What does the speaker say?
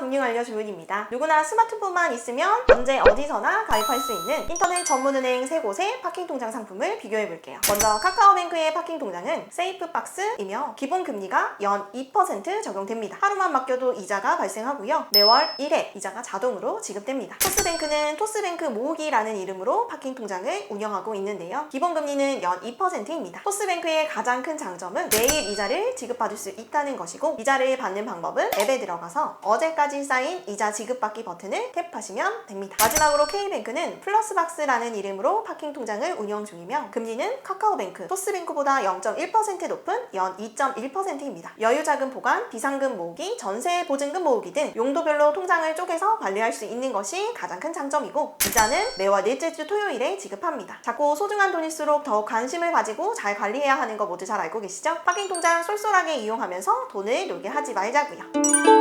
금융 알려 주문입니다. 누구나 스마트폰만 있으면 언제 어디서나 가입할 수 있는 인터넷 전문은행 세 곳의 파킹 통장 상품을 비교해 볼게요. 먼저 카카오뱅크의 파킹 통장은 세이프 박스이며 기본 금리가 연 2% 적용됩니다. 하루만 맡겨도 이자가 발생하고요. 매월 1회 이자가 자동으로 지급됩니다. 토스뱅크는 토스뱅크 모으기라는 이름으로 파킹 통장을 운영하고 있는데요. 기본 금리는 연 2%입니다. 토스뱅크의 가장 큰 장점은 매일 이자를 지급받을 수 있다는 것이고 이자를 받는 방법은 앱에 들어가서 어제까지 쌓인 이자 지급받기 버튼을 탭하시면 됩니다. 마지막으로 K뱅크는 플러스박스라는 이름으로 파킹 통장을 운영 중이며 금리는 카카오뱅크, 토스뱅크보다 0.1% 높은 연 2.1%입니다. 여유자금 보관, 비상금 모으기, 전세 보증금 모으기 등 용도별로 통장을 쪼개서 관리할 수 있는 것이 가장 큰 장점이고 이자는 매월 넷째 주 토요일에 지급합니다. 작고 소중한 돈일수록 더욱 관심을 가지고 잘 관리해야 하는 거 모두 잘 알고 계시죠? 파킹 통장 쏠쏠하게 이용하면서 돈을 놀게 하지 말자고요.